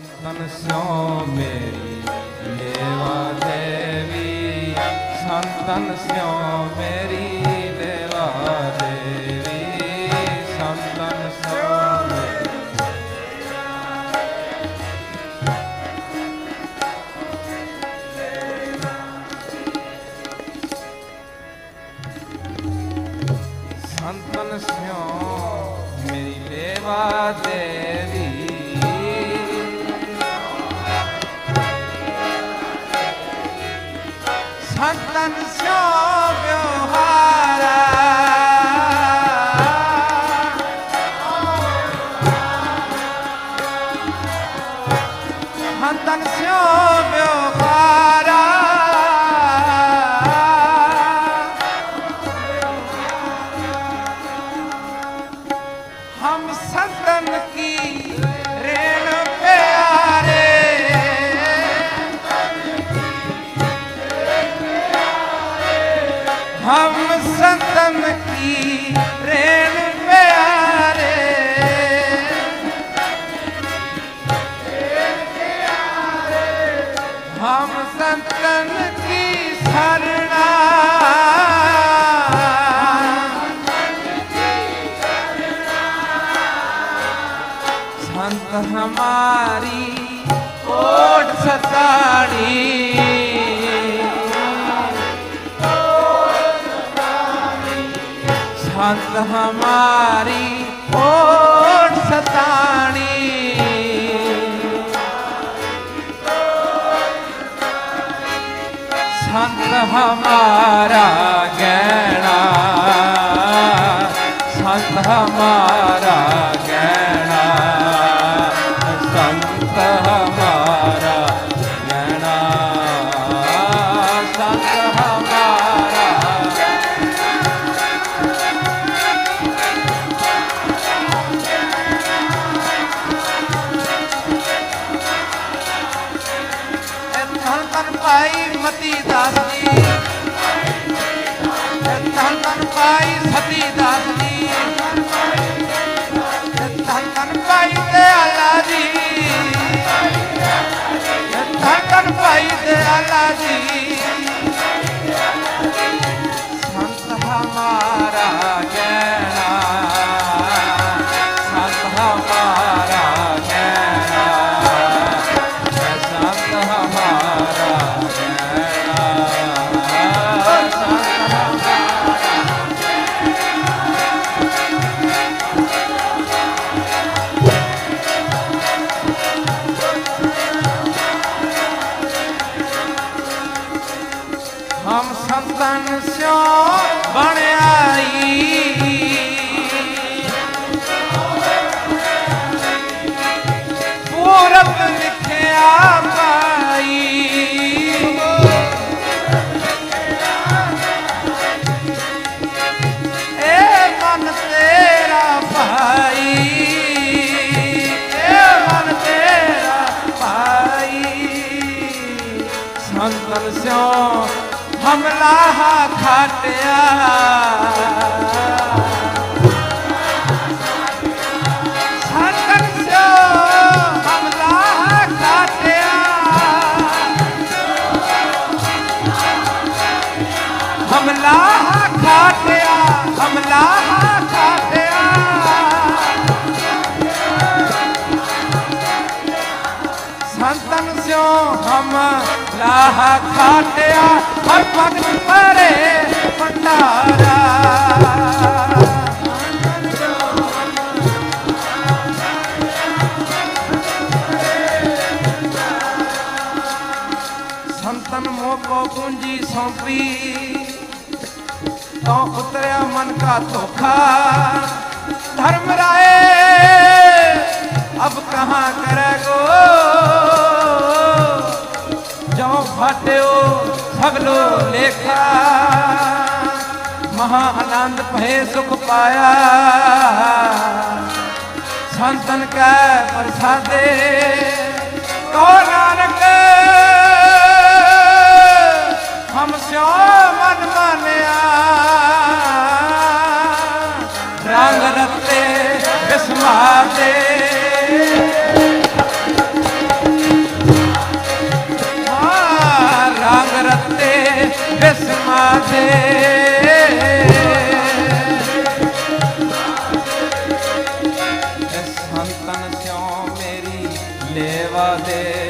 ਸੰਤਨ ਸਿਓ ਮੇਰੀ, ਦੇਵਾ ਦੇਵੀ। ਸੰਤਨ ਸਿਓ ਮੇਰੀ, ਦੇਵਾ ਦੇਵੀ। ਸੰਤਨ ਸਿਓ ਮੇਰੀ। ਸੰਤਨ ਸਿਓ ਮੇਰੀ ਲੇਵਾ ਦੇਵੀ। ਸੰਤਨ ਸਿਓ ਵਿਵਹਾਰਾ। हम संतन की रेण प्यारे हम संतन की शरणा संत हमारी संत हमारी ओट सताड़ी संत हमारा गहना संत हमारा गहना संत हमारा गहना संत हमारा ਧੰਨ ਧੰਨ ਭਾਈ ਮਤੀ ਦਾਸ ਜੀ ਧੰਨ ਧੰਨ ਭਾਈ ਸਤੀ ਦਾਸ ਹਮਲਾ ਖਾਟਿਆ ਸੰਤਨ ਸਿਓ ਹਮ ਲਾਹ ਕਾਟਿਆ ਹਰ ਭਗਤ ਪਰੇ ਸੰਤਨ ਮੋਹ ਪੂੰਜੀ ਸੌਂਪੀ ਤਾਂ ਉਤਰਿਆ ਮਨ ਕਾ ਧੋਖਾ। ਧਰਮ ਰਾਏ, ਅਬ ਕਹਾਂ ਕਰੇਗੋ ਸਗਲੋ ਲੇਖਾ। ਮਹਾ ਆਨੰਦ ਭਏ ਸੁਖ ਪਾਇਆ। ਸੰਤਨ ਕੈ ਪ੍ਰਸਾਦੇ। ਕੋ ਨਾਨਕ, ਹਮ ਸਿਓ ਮਨ ਮਾਨਿਆ। ਰੰਗ ਰਤੇ ਬਿਸਮਾਤੇ ਸੰਤਨ ਸਿਓ ਮੇਰੀ ਲੇਵਾ ਦੇ।